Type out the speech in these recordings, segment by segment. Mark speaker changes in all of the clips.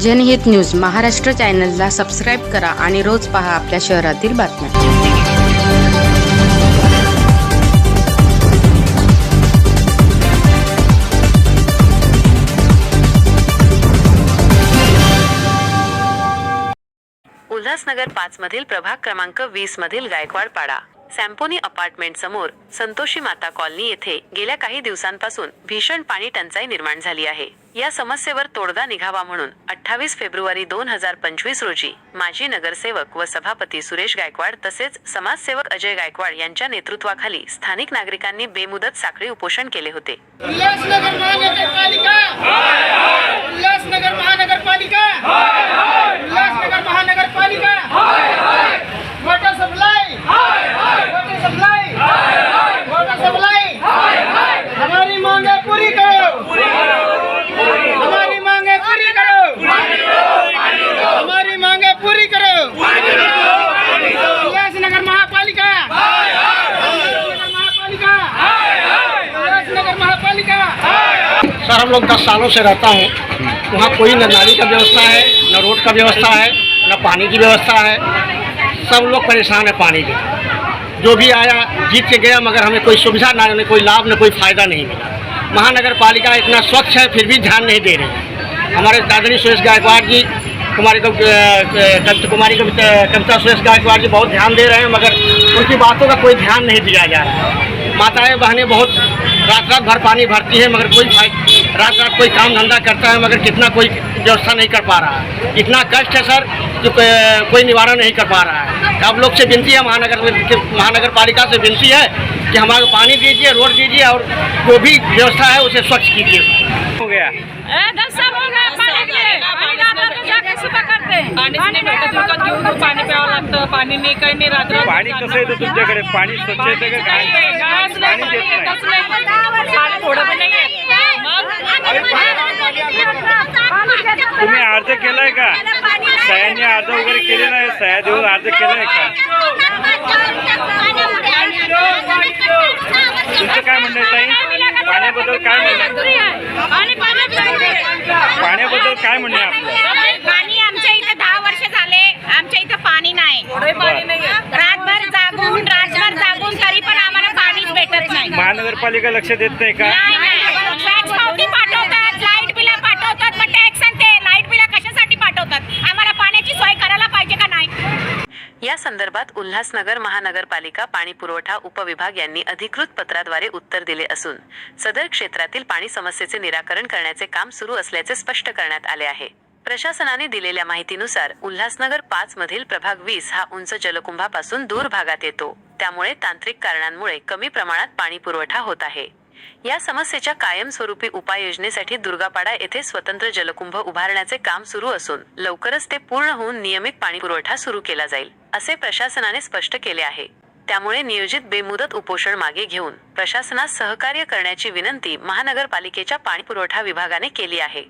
Speaker 1: जनहित न्यूज महाराष्ट्र चॅनलला सबस्क्राईब करा आणि रोज पहा आपल्या शहरातील बातम्या. उल्हासनगर पाच मधील प्रभाग क्रमांक वीस मधील गायकवाड पाडा सॅम्पोनी अपार्टमेंट समोर संतोषी माता कॉलनी येथे गेल्या काही दिवसांपासून भीषण पाणी टंचाई निर्माण झाली आहे. या समस्येवर तोडगा निघावा म्हणून अठ्ठावीस फेब्रुवारी दोन हजार पंचवीस रोजी माजी नगरसेवक व सभापती सुरेश गायकवाड तसेच समाजसेवक अजय गायकवाड यांच्या नेतृत्वाखाली स्थानिक नागरिकांनी बेमुदत साखळी उपोषण केले होते.
Speaker 2: हम लोग दस सालों से रहता हूँ। वहाँ कोई न नाली का व्यवस्था है, न रोड का व्यवस्था है, न पानी की व्यवस्था है। सब लोग परेशान है पानी के। जो भी आया, जीत के गया, मगर हमें कोई सुविधा ना न कोई लाभ, न कोई फ़ायदा नहीं मिला। महानगर पालिका इतना स्वच्छ है, फिर भी ध्यान नहीं दे रहे। हमारे दादरी सुरेश गायकवाड़ जी, कुमारी कविता कुमारी कविता सुरेश गायकवाड़ जी बहुत ध्यान दे रहे हैं, मगर उनकी बातों का कोई ध्यान नहीं दिया जा रहा है। माताएँ बहनें बहुत रात रात भर पानी भरती है, मगर कोई फाय- रात रात कोई काम धंधा करता है मगर कितना कोई व्यवस्था नहीं कर पा रहा है। इतना कष्ट है सर कि को- कोई निवारण नहीं कर पा रहा है। आप लोग से विनती है महानगर महानगर पालिका से विनती है कि हमारे पानी दीजिए रोड दीजिए और जो भी व्यवस्था है उसे स्वच्छ कीजिए।
Speaker 3: हो गया।
Speaker 4: ए, दस साल हो गए पानी के पानी तो
Speaker 5: घेऊन पाणी प्यावं लागतं पाणी नाही काही नाही रात्र
Speaker 3: पाणी कसं येतं तुमच्याकडे पाणी स्वच्छ येतं का काय पाणी.
Speaker 5: पाणी थोडं पण नाही.
Speaker 3: तुम्ही अर्ज केलाय का? सह्यांनी अर्ज वगैरे केलेला आहे सह्या देऊन अर्ज केलाय का? तुमचं काय म्हणणं ताई? पाण्याबद्दल काय म्हणणं पाण्याबद्दल काय म्हणणं आपलं
Speaker 6: पाणी आमच्या इथे दहा वर्ष झाले. आमच्या इथं पाणी नाही.
Speaker 5: नाही.
Speaker 6: रातभर जागून रातभर जागून तरी पण आम्हाला पाणीच भेटत नाही.
Speaker 3: महानगरपालिका लक्ष देत नाही का?
Speaker 1: संदर्भात उल्हासनगर महानगरपालिका पाणी पुरवठा उपविभाग यांनी अधिकृत पत्राद्वारे उत्तर दिले असून सदर क्षेत्रातील पाणी समस्येचे निराकरण करण्याचे काम सुरू असल्याचे स्पष्ट करण्यात आले आहे. प्रशासनाने दिलेल्या माहितीनुसार उल्हासनगर पाच मधील प्रभाग वीस हा उंच जलकुंभापासून दूर भागात येतो. त्यामुळे तांत्रिक कारणांमुळे कमी प्रमाणात पाणी पुरवठा होत आहे. या समस्येच्या कायमस्वरूपी उपाययोजनेसाठी दुर्गापाडा येथे स्वतंत्र जलकुंभ उभारण्याचे काम सुरू असून लवकरच ते पूर्ण होऊन नियमित पाणी पुरवठा सुरू केला जाईल. असे प्रशासनाने स्पष्ट केले आहे. त्यामुळे नियोजित बेमुदत उपोषण मागे घेऊन प्रशासनास सहकार्य करण्याची विनंती महानगरपालिकेच्या पाणीपुरवठा विभागाने केली आहे.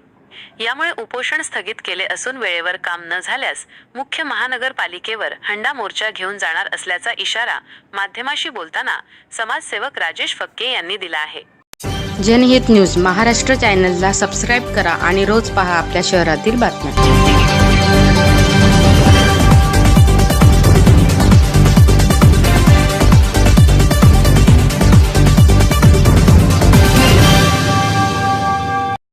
Speaker 1: यामुळे उपोषण स्थगित केले असून वेळेवर काम न झाल्यास मुख्य महानगरपालिकेवर हंडा मोर्चा घेऊन जाणार असल्याचा इशारा माध्यमाशी बोलताना समाजसेवक राजेश फक्के यांनी दिला आहे. जनहित न्यूज महाराष्ट्र चॅनलला सबस्क्राईब करा आणि रोज पहा आपल्या शहरातील बातम्या.